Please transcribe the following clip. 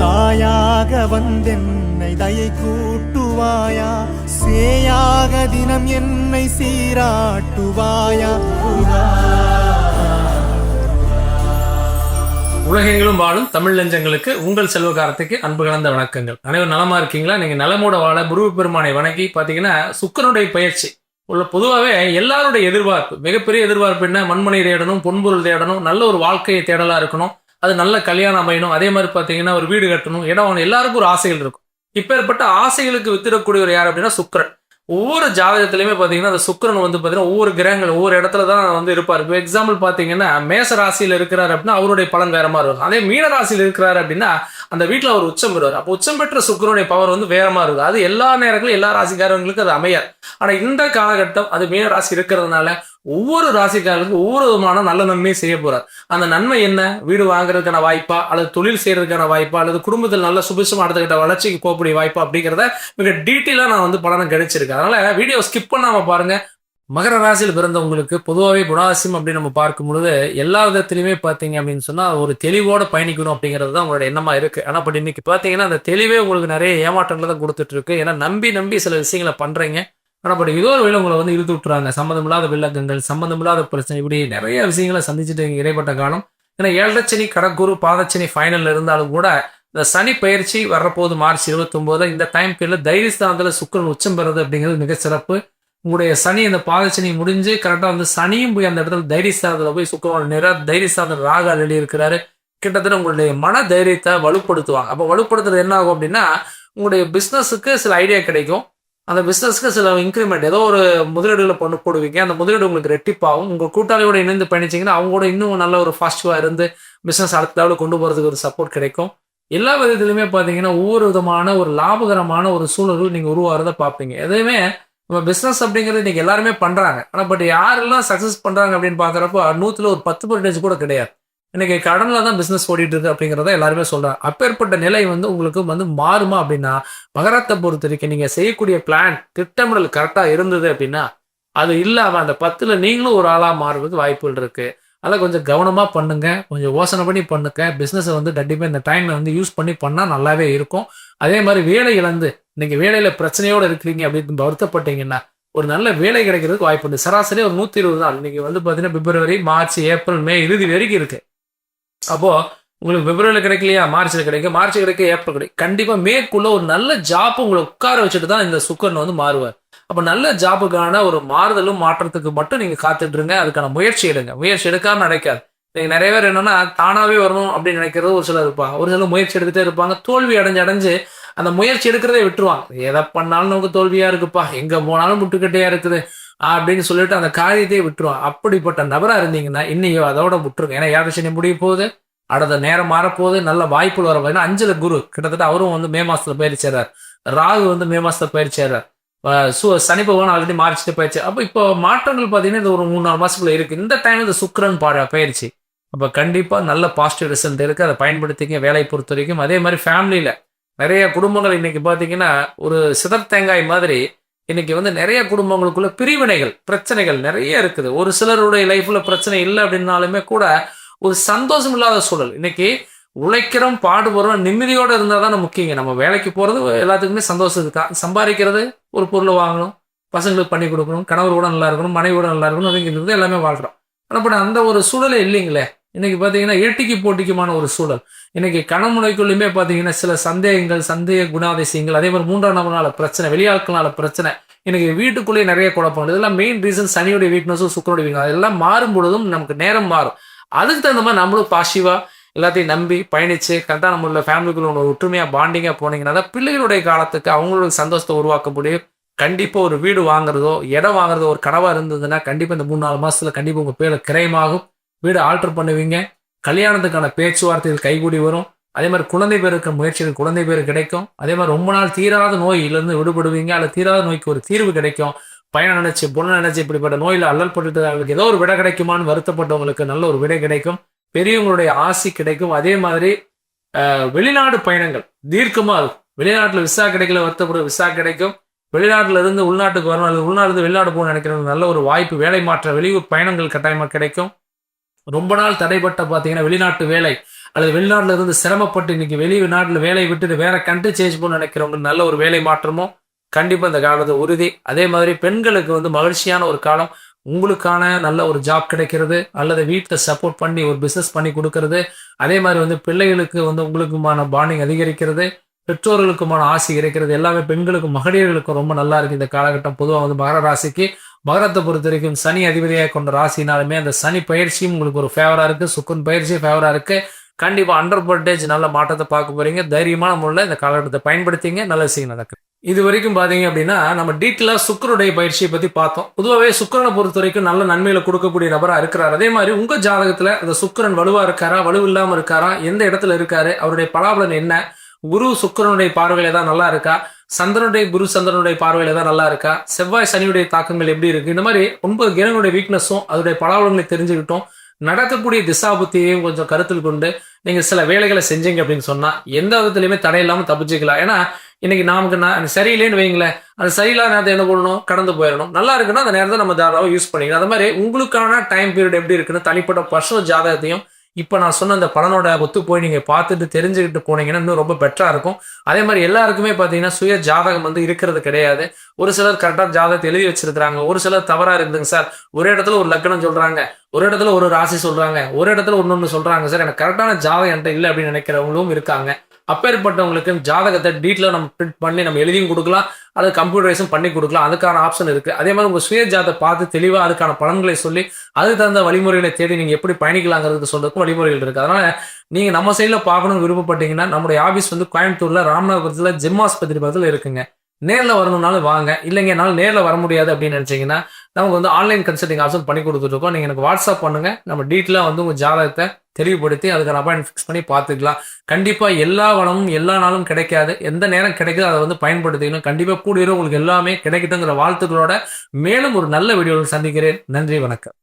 தாயாக வந்தென்னை தயை கூட்டுவாயா? சேயாக தினம் என்னை சீராட்டுவாயா? உலகெங்கிலும் வாழும் தமிழ் லஞ்சங்களுக்கு உங்கள் செல்வகாரத்துக்கு அன்பு கலந்த வணக்கங்கள். அனைவரும் நலமா இருக்கீங்களா? நீங்க நலமோட வாழ குருவ பெருமானை வணங்கி பாத்தீங்கன்னா சுக்கரனுடைய பயிற்சி. உள்ள பொதுவாகவே எல்லாருடைய எதிர்பார்ப்பு மிகப்பெரிய எதிர்பார்ப்பு என்ன? மண்மனை தேடணும் பொன்பொருள் தேடணும் நல்ல ஒரு வாழ்க்கையை தேடலா இருக்கணும். அது நல்ல கல்யாணம் அமையணும். அதே மாதிரி பார்த்தீங்கன்னா ஒரு வீடு கட்டணும். இடம் வாங்கணும் எல்லாருக்கும் ஒரு ஆசைகள் இருக்கும். இப்பேற்பட்ட ஆசைகளுக்கு வித்திடக்கூடியவர் யார் அப்படின்னா சுக்கிரன். ஒவ்வொரு ஜாதகத்திலையுமே பார்த்தீங்கன்னா அந்த சுக்கிரன் வந்து பார்த்தீங்கன்னா ஒவ்வொரு கிரகங்கள் ஒவ்வொரு இடத்துல தான் வந்து இருப்பார். இப்போ எக்ஸாம்பிள் பார்த்தீங்கன்னா மேச ராசியில் இருக்கிறார் அப்படின்னா அவருடைய பலன் வேற மாதிரி இருக்கும். அதே மீன ராசியில் இருக்கிறார் அப்படின்னா அந்த வீட்டில் அவர் உச்சம் பெறுவார். அப்போ உச்சம் பெற்ற சுக்கரனுடைய பவர் வந்து வேற மாதிரி இருக்கும். அது எல்லா நேரங்களும் எல்லா ராசிக்காரங்களுக்கு அது அமையாது. ஆனால் இந்த காலகட்டம் அது மீன ராசி இருக்கிறதுனால ஒவ்வொரு ராசிக்காரர்களுக்கும் ஒவ்வொரு விதமான நல்ல நன்மையை செய்ய போறார். அந்த நன்மை என்ன? வீடு வாங்குறதுக்கான வாய்ப்பா? அல்லது தொழில் செய்யறதுக்கான வாய்ப்பா? அல்லது குடும்பத்தில் நல்ல சுபிசம் அடுத்த வளர்ச்சிக்கு போகக்கூடிய வாய்ப்பா அப்படிங்கிறத மிக டீட்டெயிலா நான் வந்து பலனை கணிச்சிருக்கேன். அதனால வீடியோ ஸ்கிப் பண்ணாம பாருங்க. மகர ராசியில் பிறந்தவங்களுக்கு பொதுவாகவே குணாசியம் அப்படின்னு நம்ம பார்க்கும் பொழுது எல்லா விதத்திலுமே பார்த்தீங்க அப்படின்னு சொன்னால் ஒரு தெளிவோட பயணிக்கணும் அப்படிங்கிறது தான் உங்களோட எண்ணமா இருக்கு. ஆனால் பட் இன்னைக்கு பார்த்தீங்கன்னா அந்த தெளிவே உங்களுக்கு நிறைய ஏமாற்றங்களை தான் கொடுத்துட்டு இருக்கு. ஏன்னா நம்பி நம்பி சில விஷயங்களை பண்றீங்க. ஆனால் பட் ஏதோ ஒரு வேலை உங்களை வந்து இழுத்து விட்டுறாங்க. சம்மந்தமில்லாத வில்லங்கங்கள் சம்மந்தமில்லாத பிரச்சனை இப்படி நிறைய விஷயங்களை சந்திச்சுட்டு இடைப்பட்ட காலம். ஏன்னா ஏழரைச்சனி கடற்குரு பாதச்சனி ஃபைனலில் இருந்தாலும் கூட இந்த சனி பயிற்சி வர்றப்போது மார்ச் இருபத்தொம்போது இந்த டைம் பீரியட்ல தைரியஸ்தானத்தில் சுக்கரன் உச்சம் பெறது அப்படிங்கிறது மிக சிறப்பு. உங்களுடைய சனி அந்த பாதச்சனி முடிஞ்சு கரெக்டாக வந்து சனியும் போய் அந்த இடத்துல தைரியஸ்தானத்தில் போய் சுக்கரன் நிற தைரியஸ்தானத்தில் ராகா எழுதி இருக்கிறாரு. கிட்டத்தட்ட உங்களுடைய மன தைரியத்தை வலுப்படுத்துவாங்க. அப்போ வலுப்படுத்துறது என்ன ஆகும் அப்படின்னா உங்களுடைய பிஸ்னஸுக்கு சில ஐடியா கிடைக்கும். அந்த பிஸ்னஸ்க்கு சில இன்க்ரிமெண்ட் ஏதோ ஒரு முதலீடுகளை பண்ண போடுவீங்க. அந்த முதலீடு உங்களுக்கு ரெட்டிப்பாகும். உங்கள் கூட்டாளியோட இணைந்து பயணிச்சீங்கன்னா அவங்களோட இன்னும் நல்ல ஒரு ஃபாஸ்ட்டுவாக இருந்து பிஸ்னஸ் அடுத்த லெவலில் கொண்டு போகிறதுக்கு ஒரு சப்போர்ட் கிடைக்கும். எல்லா விதத்துலையுமே பார்த்தீங்கன்னா ஒவ்வொரு விதமான ஒரு லாபகரமான ஒரு சூழல்கள் நீங்கள் உருவாகிறத பார்ப்பீங்க. எதுவுமே நம்ம பிஸ்னஸ் அப்படிங்கிறது இன்றைக்கி எல்லாருமே பண்ணுறாங்க ஆனால் பட் யாரெல்லாம் சக்ஸஸ் பண்ணுறாங்க அப்படின்னு பார்க்குறப்போ நூற்றில் ஒரு பத்து பர்சன்டேஜ் கூட கிடையாது. எனக்கு கடனில் தான் பிஸ்னஸ் ஓடிட்டு இருக்கு அப்படிங்கிறத எல்லாருமே சொல்கிறேன் அப்பேற்பட்ட நிலை வந்து உங்களுக்கு வந்து மாறுமா அப்படின்னா மகரத்தை பொறுத்த வரைக்கும் நீங்கள் செய்யக்கூடிய பிளான் திட்டமிடல் கரெக்டாக இருந்தது அப்படின்னா அது இல்லாமல் அந்த பத்தில் நீங்களும் ஒரு ஆளாக மாறுவது வாய்ப்புகள் இருக்குது அதெல்லாம் கொஞ்சம் கவனமாக பண்ணுங்க. கொஞ்சம் யோசனை பண்ணி பண்ணுங்க. பிஸ்னஸை வந்து கண்டிப்பாக இந்த டைமில் வந்து யூஸ் பண்ணி பண்ணால் நல்லாவே இருக்கும். அதே மாதிரி வேலை இழந்து நீங்கள் வேலையில் பிரச்சனையோடு இருக்கிறீங்க அப்படின்னு வருத்தப்பட்டீங்கன்னா ஒரு நல்ல வேலை கிடைக்கிறதுக்கு வாய்ப்பு உண்டு. சராசரி ஒரு நூற்றி இருபது நாள். இன்னைக்கு வந்து பார்த்தீங்கன்னா பிப்ரவரி மார்ச் ஏப்ரல் மே இறுதி வரைக்கும் இருக்குது அப்போ உங்களுக்கு பிப்ரவரியில் கிடைக்கலையா? மார்ச்சில் கிடைக்கும் மார்ச் கிடைக்க ஏப்ரல் கிடைக்கும் கண்டிப்பாக மேற்குள்ள ஒரு நல்ல ஜாப் உங்களை உட்கார வச்சுட்டு தான் இந்த சுக்கரன் வந்து மாறுவார். அப்போ நல்ல ஜாப்புக்கான ஒரு மாறுதலும் மாற்றத்துக்கு மட்டும் நீங்கள் காத்துட்ருங்க அதுக்கான முயற்சி எடுங்க. முயற்சி எடுக்காம நினைக்காது நீங்கள் நிறைய பேர் என்னன்னா தானாகவே வரணும் அப்படின்னு நினைக்கிறது ஒரு சிலர் இருப்பாங்க ஒரு சிலர் முயற்சி எடுத்துகிட்டே இருப்பாங்க. தோல்வி அடைஞ்சு அடைஞ்சு அந்த முயற்சி எடுக்கிறதே விட்டுருவாங்க. எதை பண்ணாலும் நமக்கு தோல்வியாக இருக்குப்பா. எங்கே போனாலும் முட்டுக்கட்டையாக இருக்குது. அப்படின்னு சொல்லிட்டு அந்த காரியத்தையே விட்டுருவோம் அப்படிப்பட்ட நபரா இருந்தீங்கன்னா இன்னையோ அதோட விட்டுருங்க. ஏன்னா ஏழரை முடிய போகுது. அடுத்த நேரம் மாறப்போகுது. நல்ல வாய்ப்புகள் வர ஏன்னா அஞ்சல குரு. கிட்டத்தட்ட அவரும் வந்து மே மாசத்துல பயிற்சியார் ராகு வந்து மே மாசத்துல பயிற்சியார் சு சனி பகவான் ஆல்ரெடி மாறிச்சுட்டு பயிற்சி அப்போ இப்போ மாற்றங்கள் பார்த்தீங்கன்னா இது ஒரு மூணு நாலு மாசத்துக்குள்ள இருக்கு. இந்த டைம் இந்த சுக்கரன் பாட பயிற்சி. அப்போ கண்டிப்பா நல்ல பாசிட்டிவ் ரிசல்ட் இருக்கு. அதை பயன்படுத்திங்க வேலையை பொறுத்த வரைக்கும். அதே மாதிரி ஃபேமிலியில நிறைய குடும்பங்கள் இன்னைக்கு பார்த்தீங்கன்னா ஒரு சிதர் தேங்காய் மாதிரி இன்னைக்கு வந்து நிறைய குடும்பங்களுக்குள்ள பிரிவினைகள் பிரச்சனைகள் நிறைய இருக்குது. ஒரு சிலருடைய லைஃப்ல பிரச்சனை இல்லை அப்படின்னாலுமே கூட ஒரு சந்தோஷம் இல்லாத சூழல். இன்னைக்கு உழைக்கிறோம் பாடுபடுறோம் நிம்மதியோட இருந்தால் தான் முக்கியங்க. நம்ம வேலைக்கு போகிறது எல்லாத்துக்குமே சந்தோஷத்துக்கு சம்பாதிக்கிறது ஒரு பொருளை வாங்கணும் பசங்களுக்கு பண்ணி கொடுக்கணும் கணவர் கூட நல்லா இருக்கணும் மனைவியோட நல்லா இருக்கணும் அப்படிங்கிறது எல்லாமே வாழ்கிறோம் ஆனால் பட் அந்த ஒரு சூழலே இல்லைங்களே? இன்னைக்கு பார்த்தீங்கன்னா ஏட்டிக்கு போட்டிக்குமான ஒரு சூழல். இன்னைக்கு கணமுனைக்குள்ளுமே பார்த்தீங்கன்னா சில சந்தேகங்கள் சந்தேக குணாதிசயங்கள் அதே மாதிரி மூன்றாம் நபர்னால பிரச்சனை வெளியாட்களால பிரச்சனை. இன்னைக்கு வீட்டுக்குள்ளேயே நிறைய குழப்பங்கள். இதெல்லாம் மெயின் ரீசன் சனியுடைய வீக்னஸும் சுக்கரோட வீக்னஸ் அதெல்லாம் மாறும் பொழுதும் நமக்கு நேரம் மாறும். அதுக்கு தகுந்த மாதிரி நம்மளும் பாசிவா எல்லாத்தையும் நம்பி பயணிச்சு கரெக்டாக நம்மளோட ஃபேமிலிக்குள்ள ஒரு பாண்டிங்காக பாண்டிங்கா போனீங்கன்னா தான் பிள்ளைகளுடைய காலத்துக்கு அவங்களோட சந்தோஷத்தை உருவாக்க முடியும். கண்டிப்பாக ஒரு வீடு வாங்குறதோ இடம் வாங்குறதோ ஒரு கனவாக இருந்ததுன்னா கண்டிப்பாக இந்த மூணு நாலு மாதத்தில் கண்டிப்பாக உங்கள் பேரில் கிரயமாகும். வீடு ஆல்டர் பண்ணுவீங்க. கல்யாணத்துக்கான பேச்சுவார்த்தைகள் கைகூடி வரும். அதே மாதிரி குழந்தை பேருக்கு முயற்சிகள் குழந்தை பேர் கிடைக்கும். அதே மாதிரி ரொம்ப நாள் தீராத நோயிலிருந்து விடுபடுவீங்க. அல்ல தீராத நோய்க்கு ஒரு தீர்வு கிடைக்கும். பயணம் நினைச்சு புலன் நினைச்சு இப்படிப்பட்ட நோயில் அல்லல் பட்டு அவங்களுக்கு ஏதோ ஒரு விடை கிடைக்குமான்னு வருத்தப்பட்டவங்களுக்கு நல்ல ஒரு விடை கிடைக்கும். பெரியவங்களுடைய ஆசி கிடைக்கும். அதே மாதிரி வெளிநாடு பயணங்கள் தீர்க்கமா இருக்கும். வெளிநாட்டில் விசா கிடைக்கல வருத்தப்படுற விசா கிடைக்கும். வெளிநாட்டில் இருந்து உள்நாட்டுக்கு வரணும். அல்லது உள்நாட்டிலிருந்து வெளிநாடு போகணும்னு நினைக்கிறவங்க நல்ல ஒரு வாய்ப்பு வேலை மாற்ற வெளியூர் பயணங்கள் கட்டாயமாக கிடைக்கும். ரொம்ப நாள் தடைப்பட்ட பார்த்தீங்கன்னா வெளிநாட்டு வேலை அல்லது வெளிநாட்டில் இருந்து சிரமப்பட்டு இன்னைக்கு வெளி நாட்டில் வேலையை விட்டுட்டு வேற கண்ட்ரி சேஞ்ச் பண்ண நினைக்கிறவங்க நல்ல ஒரு வேலை மாற்றமும் கண்டிப்பாக இந்த காலத்து உறுதி. அதே மாதிரி பெண்களுக்கு வந்து மகிழ்ச்சியான ஒரு காலம் உங்களுக்கான நல்ல ஒரு ஜாப் கிடைக்கிறது அல்லது வீட்டை சப்போர்ட் பண்ணி ஒரு பிஸ்னஸ் பண்ணி கொடுக்கறது. அதே மாதிரி வந்து பிள்ளைகளுக்கு வந்து உங்களுக்குமான பாண்டிங் அதிகரிக்கிறது பெற்றோர்களுக்குமான ஆசை கிடைக்கிறது எல்லாமே பெண்களுக்கும் மகளிர்களுக்கும் ரொம்ப நல்லா இருக்கு. இந்த காலகட்டம் பொதுவாக வந்து மகர ராசிக்கு மகரத்தை பொறுத்த வரைக்கும் சனி அதிபதியாக கொண்ட ராசினாலுமே அந்த சனி பயிற்சியும் உங்களுக்கு ஒரு ஃபேவரா இருக்கு. சுக்கன் பயிற்சியும் ஃபேவரா இருக்கு. கண்டிப்பா அண்டர் பர்சன்டேஜ் நல்ல மாற்றத்தை பார்க்க போறீங்க. தைரியமான முறையில் இந்த காலகட்டத்தை பயன்படுத்திங்க. நல்ல விஷயம் நடக்குது இது வரைக்கும் பாத்தீங்க அப்படின்னா நம்ம டீட்டெயிலா சுக்கரனுடைய பயிற்சியை பத்தி பார்த்தோம். பொதுவாகவே சுக்கரனை பொறுத்த வரைக்கும் நல்ல நன்மையில கொடுக்கக்கூடிய நபரா இருக்கிறார் அதே மாதிரி உங்க ஜாதகத்துல அந்த சுக்கரன் வலுவா இருக்காரா? வலு இருக்காரா? எந்த இடத்துல இருக்காரு? அவருடைய பலாபலன் என்ன? குரு சுக்கிரனுடைய பார்வையில தான் நல்லா இருக்கா? சந்திரனுடைய குரு சந்திரனுடைய பார்வையில தான் நல்லா இருக்கா? செவ்வாய் சனியுடைய தாக்கங்கள் எப்படி இருக்கு? இந்த மாதிரி ஒன்பது கிரகங்களுடைய வீக்னஸும் அதோடைய பலாபலங்களை தெரிஞ்சுக்கிட்டோம் நடக்கக்கூடிய திசாபுத்தியையும் கொஞ்சம் கருத்தில் கொண்டு நீங்க சில வேலைகளை செஞ்சீங்க அப்படின்னு சொன்னா எந்த விதத்துலயுமே தடையில்லாமல் தப்பிச்சுக்கலாம். ஏன்னா இன்னைக்கு நமக்கு நான் சரியில்லைன்னு வைங்களேன். அது சரியில்லாத நேரத்தை என்ன பண்ணணும்? கடந்து போயிடணும். நல்லா இருக்குன்னா அந்த நேரத்தை நம்ம தாராளமாக யூஸ் பண்ணிக்கலாம். அது மாதிரி உங்களுக்கான டைம் பீரியட் எப்படி இருக்குன்னு தனிப்பட்ட பர்சனல் ஜாதகத்தையும் இப்போ நான் சொன்ன அந்த பலனோட ஒத்து போய் நீங்கள் பார்த்துட்டு தெரிஞ்சுக்கிட்டு போனீங்கன்னா இன்னும் ரொம்ப பெட்டராக இருக்கும். அதே மாதிரி எல்லாருக்குமே பார்த்தீங்கன்னா சுய ஜாதகம் வந்து இருக்கிறது கிடையாது. ஒரு சிலர் கரெக்டாக ஜாதகத்தை எழுதி வச்சிருக்கிறாங்க. ஒரு சிலர் தவறாக இருக்குதுங்க சார் ஒரு இடத்துல ஒரு லக்கணம் சொல்கிறாங்க ஒரு இடத்துல ஒரு ராசி சொல்கிறாங்க ஒரு இடத்துல ஒன்று சொல்கிறாங்க சார் எனக்கு கரெக்டான ஜாதகம் என்கிட்ட இல்லை அப்படின்னு நினைக்கிறவங்களும் இருக்காங்க. அப்பேற்பட்டவங்களுக்கு ஜாதகத்தை டீட்டெயிலாக நம்ம பிரிண்ட் பண்ணி நம்ம எழுதியும் கொடுக்கலாம். அது கம்ப்யூட்டரைஸும் பண்ணி கொடுக்கலாம். அதுக்கான ஆப்ஷன் இருக்குது அதே மாதிரி உங்கள் சுய ஜாதத்தை பார்த்து தெளிவாக அதுக்கான பலன்களை சொல்லி அதுக்கு தகுந்த வழிமுறைகளை தேடி நீங்கள் எப்படி பயணிக்கலாங்கிறது சொல்கிறதுக்கும் வழிமுறைகள் இருக்குது அதனால் நீங்கள் நம்ம சைடில் பார்க்கணும்னு விருப்பப்பட்டீங்கன்னா நம்முடைய ஆஃபீஸ் வந்து கோயம்புத்தூரில் ராமநாதபுரத்தில் ஜிம்மாஸ்பத்திரி பக்கத்தில் இருக்குங்க. நேரில் வரணும்னாலும் வாங்க. இல்லைங்க என்னால் நேரில் வர முடியாது அப்படின்னு நினச்சிங்கன்னா நமக்கு வந்து ஆன்லைன் கன்சல்டிங் ஆப்ஷன் பண்ணி கொடுத்துட்ருக்கோம் நீங்கள் எனக்கு வாட்ஸ்அப் பண்ணுங்க. நம்ம டீட்டெயிலாக வந்து உங்கள் ஜாதகத்தை தெளிவுபடுத்தி அதுக்கு அப்பாயின்ட் ஃபிக்ஸ் பண்ணி பார்த்துக்கலாம். கண்டிப்பாக எல்லா வளமும் எல்லா நாளும் கிடைக்காது. எந்த நேரம் கிடைக்குதோ அதை வந்து பயன்படுத்திக்கணும். கண்டிப்பாக கூடிய உங்களுக்கு எல்லாமே கிடைக்கட்டுங்கிற வாழ்த்துக்களோட மேலும் ஒரு நல்ல வீடியோவில் சந்திக்கிறேன். நன்றி வணக்கம்.